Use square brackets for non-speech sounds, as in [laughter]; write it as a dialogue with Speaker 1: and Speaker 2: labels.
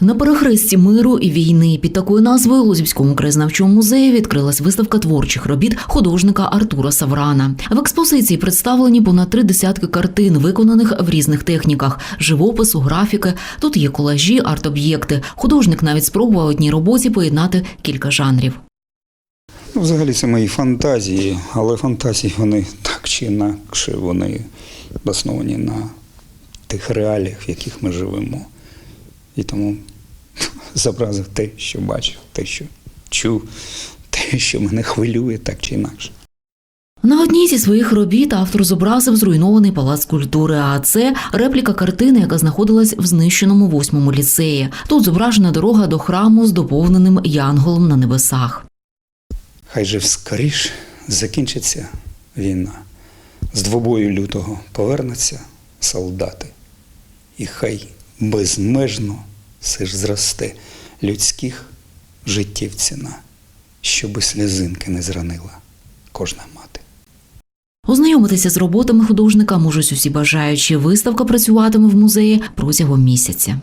Speaker 1: На перехресті миру і війни під такою назвою у Лозівському краєзнавчому музеї відкрилась виставка творчих робіт художника Артура Саврана. В експозиції представлені понад три десятки картин, виконаних в різних техніках: живопису, графіки. Тут є колажі, арт-об'єкти. Художник навіть спробував одній роботі поєднати кілька жанрів.
Speaker 2: Ну, взагалі це мої фантазії, але фантазії вони так чи інакше вони основані на тих реаліях, в яких ми живемо. І тому [laughs] зобразив те, що бачив, те, що чув, те, що мене хвилює, так чи інакше.
Speaker 1: На одній зі своїх робіт автор зобразив зруйнований палац культури. А це репліка картини, яка знаходилась в знищеному восьмому ліцеї. Тут зображена дорога до храму з доповненим янголом на небесах.
Speaker 2: Хай же скоріш закінчиться війна. З двобою лютого повернуться солдати. І хай безмежно все ж зросте людських життів ціна, щоби сльозинки не зранила кожна мати.
Speaker 1: Ознайомитися з роботами художника можуть усі бажаючі. Виставка працюватиме в музеї протягом місяця.